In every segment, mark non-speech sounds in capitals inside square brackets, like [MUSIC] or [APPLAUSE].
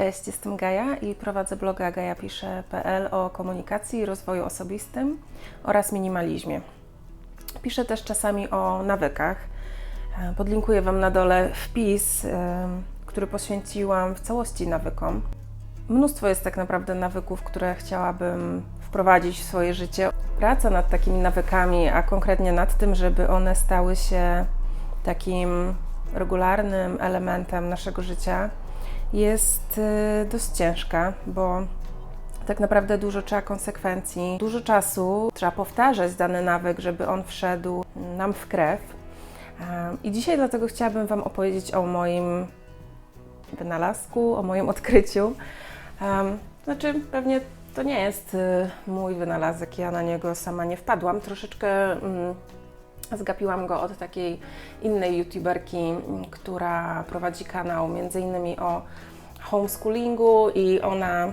Cześć, jestem Gaja i prowadzę bloga gajapisze.pl o komunikacji rozwoju osobistym oraz minimalizmie. Piszę też czasami o nawykach. E, Podlinkuję Wam na dole wpis, e, który poświęciłam w całości nawykom. Mnóstwo jest tak naprawdę nawyków, które chciałabym wprowadzić w swoje życie. Praca nad takimi nawykami, a konkretnie nad tym, żeby one stały się takim regularnym elementem naszego życia, jest y, dość ciężka, bo tak naprawdę dużo trzeba konsekwencji, dużo czasu trzeba powtarzać dany nawyk, żeby on wszedł nam w krew. Em, I dzisiaj dlatego chciałabym Wam opowiedzieć o moim wynalazku, o moim odkryciu. Znaczy, pewnie to nie jest y, mój wynalazek, ja na niego sama nie wpadłam. Troszeczkę mm, zgapiłam go od takiej innej youtuberki, która prowadzi kanał między innymi o homeschoolingu i ona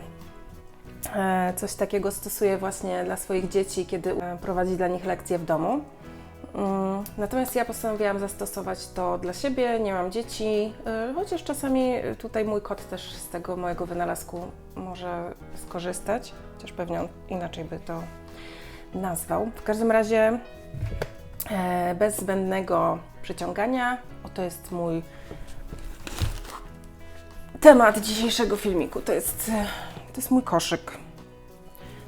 e, coś takiego stosuje właśnie dla swoich dzieci, kiedy e, prowadzi dla nich lekcje w domu. Mm, Natomiast ja postanowiłam zastosować to dla siebie, nie mam dzieci, e, chociaż czasami tutaj mój kot też z tego mojego wynalazku może skorzystać, chociaż pewnie on inaczej by to nazwał. W każdym razie bez zbędnego przeciągania, oto jest mój temat dzisiejszego filmiku. To jest, e, to jest mój koszyk.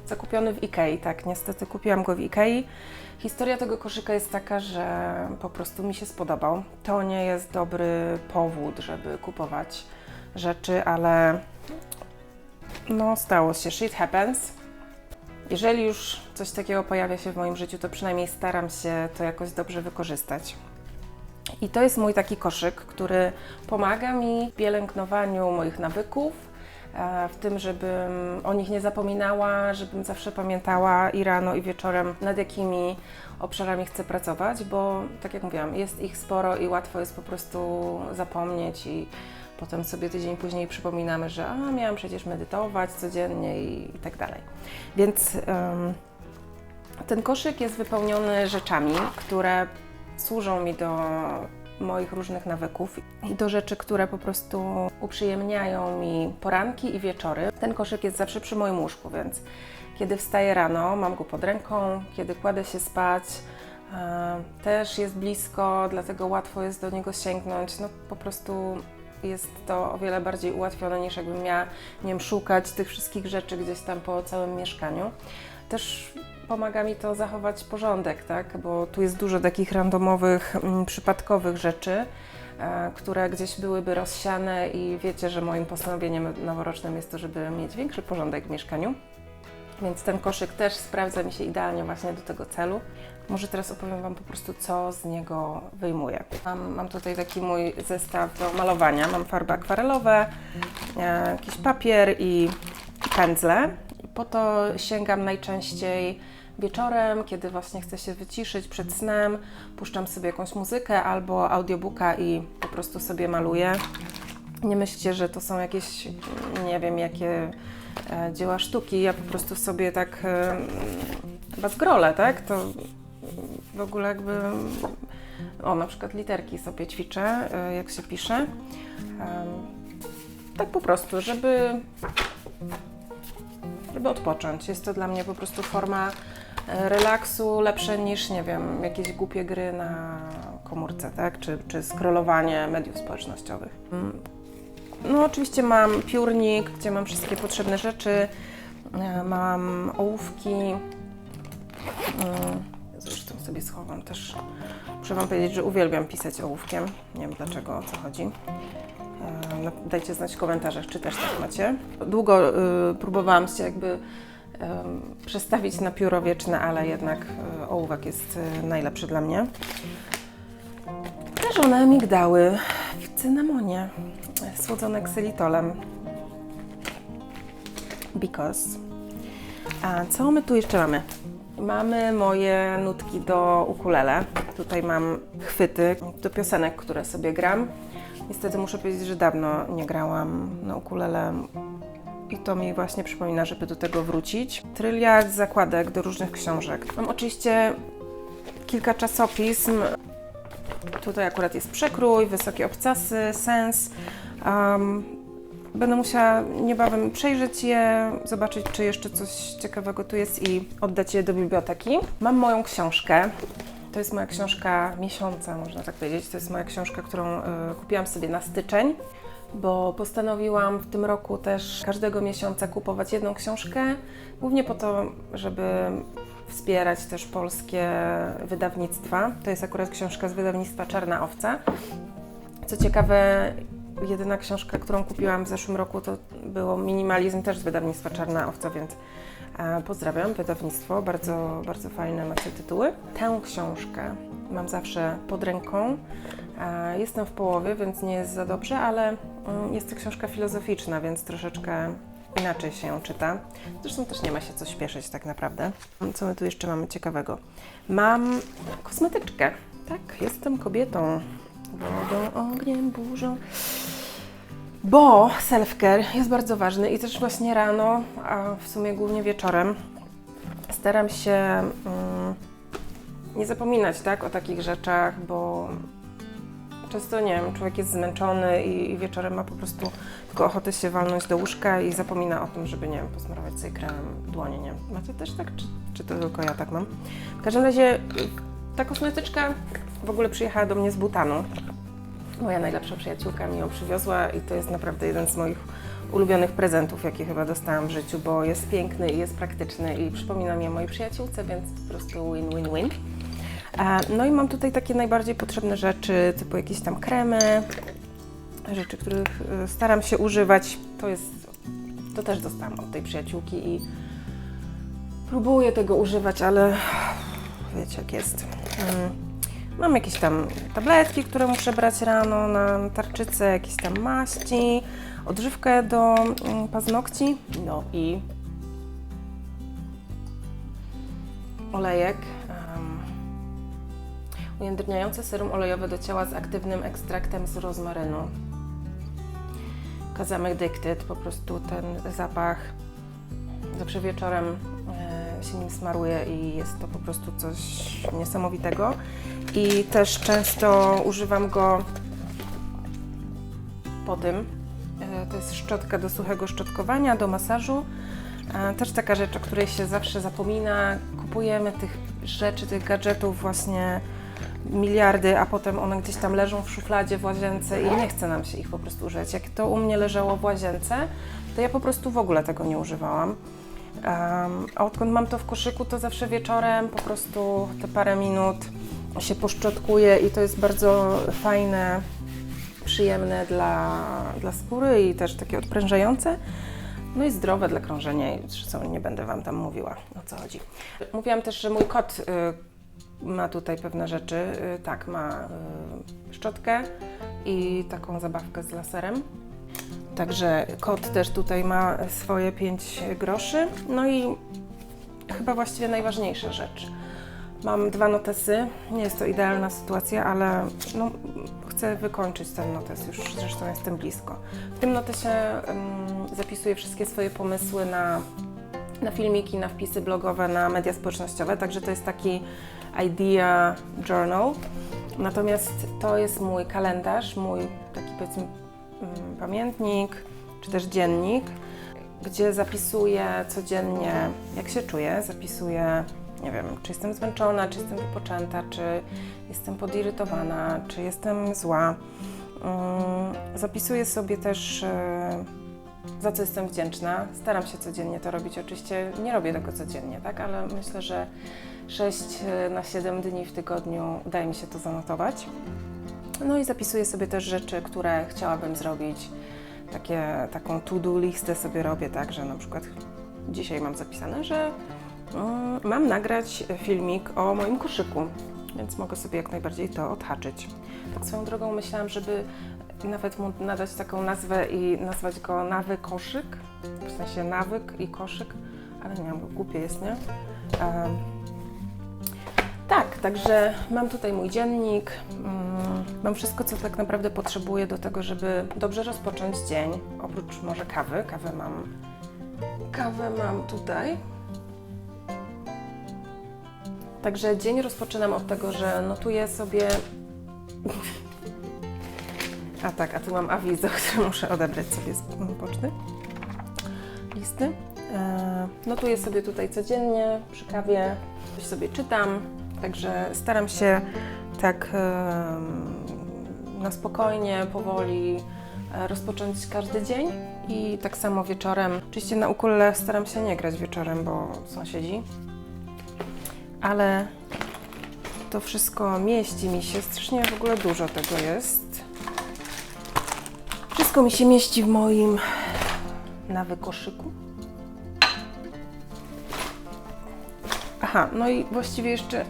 Zakupiony w Ikei, tak, niestety kupiłam go w Ikei. Historia tego koszyka jest taka, że po prostu mi się spodobał. To nie jest dobry powód, żeby kupować rzeczy, ale no stało się. Shit happens. Jeżeli już coś takiego pojawia się w moim życiu, to przynajmniej staram się to jakoś dobrze wykorzystać. I to jest mój taki koszyk, który pomaga mi w pielęgnowaniu moich nawyków, e, w tym, żebym o nich nie zapominała, żebym zawsze pamiętała i rano, i wieczorem, nad jakimi obszarami chcę pracować, bo tak jak mówiłam, jest ich sporo i łatwo jest po prostu zapomnieć i potem sobie tydzień później przypominamy, że a, miałam przecież medytować codziennie i, i tak dalej. Więc em, ten koszyk jest wypełniony rzeczami, które służą mi do moich różnych nawyków i do rzeczy, które po prostu uprzyjemniają mi poranki i wieczory. Ten koszyk jest zawsze przy moim łóżku, więc kiedy wstaję rano, mam go pod ręką, kiedy kładę się spać, e, też jest blisko, dlatego łatwo jest do niego sięgnąć. No po prostu jest to o wiele bardziej ułatwione niż jakbym miała, nie wiem, szukać tych wszystkich rzeczy gdzieś tam po całym mieszkaniu. Też pomaga mi to zachować porządek, tak? Bo tu jest dużo takich randomowych, mm, przypadkowych rzeczy, e, które gdzieś byłyby rozsiane i wiecie, że moim postanowieniem noworocznym jest to, żeby mieć większy porządek w mieszkaniu. Więc ten koszyk też sprawdza mi się idealnie właśnie do tego celu. Może teraz opowiem Wam po prostu, co z niego wyjmuję. Mam, mam tutaj taki mój zestaw do malowania. Mam farby akwarelowe, e, jakiś papier i pędzle. Po to sięgam najczęściej wieczorem, kiedy właśnie chcę się wyciszyć przed snem. Puszczam sobie jakąś muzykę albo audiobooka i po prostu sobie maluję. Nie myślcie, że to są jakieś, nie wiem, jakie dzieła sztuki. Ja po prostu sobie tak e, chyba tak? To w ogóle jakby. O, na przykład literki sobie ćwiczę, e, jak się pisze. Tak po prostu, żeby, żeby odpocząć. Jest to dla mnie po prostu forma e, relaksu lepsze niż, nie wiem, jakieś głupie gry na komórce, tak? Czy, czy scrollowanie mediów społecznościowych. No, oczywiście mam piórnik, gdzie mam wszystkie potrzebne rzeczy. E, Mam ołówki. Mm, Zresztą sobie schowam też. Muszę Wam powiedzieć, że uwielbiam pisać ołówkiem. Nie wiem dlaczego, o co chodzi. E, no, Dajcie znać w komentarzach, czy też tak macie. Długo y, próbowałam się jakby em, przestawić na pióro wieczne, ale jednak y, ołówek jest y, najlepszy dla mnie. Prażone migdały w cynamonie, słodzone ksylitolem. Because. A co my tu jeszcze mamy? Mamy moje nutki do ukulele. Tutaj mam chwyty do piosenek, które sobie gram. Niestety muszę powiedzieć, że dawno nie grałam na ukulele i to mi właśnie przypomina, żeby do tego wrócić. Tryliard zakładek do różnych książek. Mam oczywiście kilka czasopism. Tutaj akurat jest przekrój, wysokie obcasy, sens. Um, Będę musiała niebawem przejrzeć je, zobaczyć, czy jeszcze coś ciekawego tu jest i oddać je do biblioteki. Mam moją książkę. To jest moja książka miesiąca, można tak powiedzieć. To jest moja książka, którą y, kupiłam sobie na styczeń, bo postanowiłam w tym roku też każdego miesiąca kupować jedną książkę, głównie po to, żeby wspierać też polskie wydawnictwa. To jest akurat książka z wydawnictwa Czarna Owca. Co ciekawe, jedyna książka, którą kupiłam w zeszłym roku, to było Minimalizm też z wydawnictwa Czarna Owca, więc e, pozdrawiam wydawnictwo, bardzo, bardzo fajne macie tytuły. Tę książkę mam zawsze pod ręką. E, jestem w połowie, więc nie jest za dobrze, ale mm, jest to książka filozoficzna, więc troszeczkę inaczej się ją czyta. Zresztą też nie ma się co śpieszyć tak naprawdę. Co my tu jeszcze mamy ciekawego? Mam kosmetyczkę. Tak, jestem kobietą. Wodą, ogniem, burzą. Bo self-care jest bardzo ważny i też właśnie rano, a w sumie głównie wieczorem staram się mm, nie zapominać tak, o takich rzeczach, bo często nie wiem, człowiek jest zmęczony i, i wieczorem ma po prostu tylko ochotę się walnąć do łóżka i zapomina o tym, żeby nie wiem, posmarować sobie kremem dłonie. Nie. Macie też tak, czy, czy to tylko ja tak mam? W każdym razie y, ta kosmetyczka w ogóle przyjechała do mnie z Butanu. Moja najlepsza przyjaciółka mi ją przywiozła i to jest naprawdę jeden z moich ulubionych prezentów, jakie chyba dostałam w życiu, bo jest piękny i jest praktyczny i przypomina mi o mojej przyjaciółce, więc po prostu win-win-win. No i mam tutaj takie najbardziej potrzebne rzeczy, typu jakieś tam kremy, rzeczy, których e, staram się używać. To jest, to też dostałam od tej przyjaciółki i próbuję tego używać, ale wiecie jak jest. Mam jakieś tam tabletki, które muszę brać rano na tarczycę, jakieś tam maści, odżywkę do mm, paznokci, no i olejek. ujędrniające serum olejowe do ciała z aktywnym ekstraktem z rozmarynu. Kazam Addicted, po prostu ten zapach zawsze wieczorem się nim smaruję i jest to po prostu coś niesamowitego. I też często używam go po tym. E, To jest szczotka do suchego szczotkowania, do masażu. E, Też taka rzecz, o której się zawsze zapomina. Kupujemy tych rzeczy, tych gadżetów właśnie miliardy, a potem one gdzieś tam leżą w szufladzie w łazience i nie chce nam się ich po prostu używać. Jak to u mnie leżało w łazience, to ja po prostu w ogóle tego nie używałam. A odkąd mam to w koszyku, to zawsze wieczorem po prostu te parę minut się poszczotkuję i to jest bardzo fajne, przyjemne dla, dla skóry i też takie odprężające. No i zdrowe dla krążenia, zresztą nie będę Wam tam mówiła o co chodzi. Mówiłam też, że mój kot y, ma tutaj pewne rzeczy. Y, tak, ma y, szczotkę i taką zabawkę z laserem. Także kot też tutaj ma swoje 5 groszy. No i chyba właściwie najważniejsza rzecz. Mam dwa notesy. Nie jest to idealna sytuacja, ale no, chcę wykończyć ten notes. Już zresztą jestem blisko. W tym notesie ym, zapisuję wszystkie swoje pomysły na, na filmiki, na wpisy blogowe, na media społecznościowe. Także to jest taki idea journal. Natomiast to jest mój kalendarz, mój taki powiedzmy pamiętnik, czy też dziennik, gdzie zapisuję codziennie, jak się czuję, zapisuję, nie wiem, czy jestem zmęczona, czy jestem wypoczęta, czy jestem podirytowana, czy jestem zła. Mm, Zapisuję sobie też, e, za co jestem wdzięczna. Staram się codziennie to robić. Oczywiście nie robię tego codziennie, tak, ale myślę, że 6 na 7 dni w tygodniu udaje mi się to zanotować. No i zapisuję sobie też rzeczy, które chciałabym zrobić. Takie, taką to-do listę sobie robię, tak, że na przykład dzisiaj mam zapisane, że mm, mam nagrać filmik o moim koszyku, więc mogę sobie jak najbardziej to odhaczyć. Tak swoją drogą myślałam, żeby nawet mu nadać taką nazwę i nazwać go nawy koszyk, w sensie nawyk i koszyk, ale nie wiem, głupie jest, nie? Tak, także mam tutaj mój dziennik. mm, Mam wszystko, co tak naprawdę potrzebuję do tego, żeby dobrze rozpocząć dzień. Oprócz może kawy. Kawę mam. Kawę mam tutaj. Także dzień rozpoczynam od tego, że notuję sobie. A tak, a tu mam awizo, [LAUGHS] które muszę odebrać sobie z poczty. Listy. E, Notuję sobie tutaj codziennie przy kawie, coś sobie czytam, także staram się tak na spokojnie, powoli e, rozpocząć każdy dzień i tak samo wieczorem. Oczywiście na ukulele staram się nie grać wieczorem, bo sąsiedzi, ale to wszystko mieści mi się, strasznie w ogóle dużo tego jest. Wszystko mi się mieści w moim nawykoszyku. Aha, no i właściwie jeszcze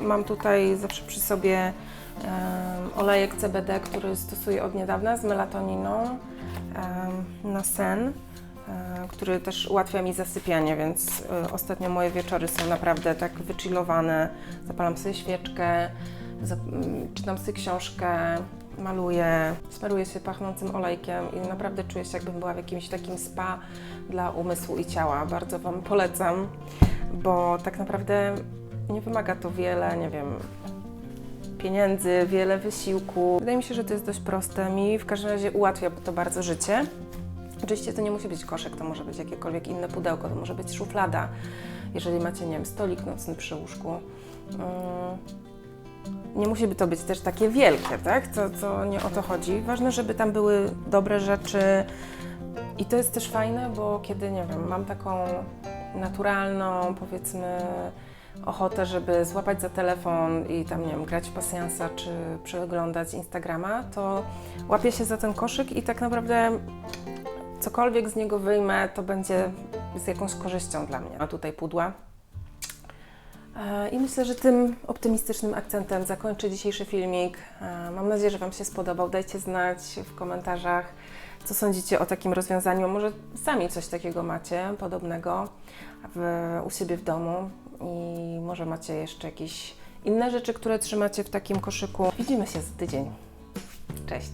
mam tutaj zawsze przy sobie e, olejek CBD, który stosuję od niedawna z melatoniną e, na sen, e, który też ułatwia mi zasypianie, więc e, ostatnio moje wieczory są naprawdę tak wychillowane. Zapalam sobie świeczkę, czytam sobie książkę, maluję, smaruję się pachnącym olejkiem i naprawdę czuję się jakbym była w jakimś takim spa dla umysłu i ciała. Bardzo Wam polecam, bo tak naprawdę nie wymaga to wiele, nie wiem, pieniędzy, wiele wysiłku. Wydaje mi się, że to jest dość proste. Mi w każdym razie ułatwia to bardzo życie. Oczywiście to nie musi być koszyk, to może być jakiekolwiek inne pudełko, to może być szuflada, jeżeli macie, nie wiem, stolik nocny przy łóżku. Mm, nie musi to być też takie wielkie, tak? To, to nie o to chodzi. Ważne, żeby tam były dobre rzeczy. I to jest też fajne, bo kiedy, nie wiem, mam taką naturalną, powiedzmy, ochotę, żeby złapać za telefon i tam, nie wiem, grać w pasjansa czy przeglądać Instagrama, to łapię się za ten koszyk i tak naprawdę cokolwiek z niego wyjmę, to będzie z jakąś korzyścią dla mnie. A tutaj pudła. E, I myślę, że tym optymistycznym akcentem zakończę dzisiejszy filmik. E, Mam nadzieję, że Wam się spodobał. Dajcie znać w komentarzach, co sądzicie o takim rozwiązaniu. Może sami coś takiego macie podobnego w, u siebie w domu i może macie jeszcze jakieś inne rzeczy, które trzymacie w takim koszyku. Widzimy się za tydzień. Cześć!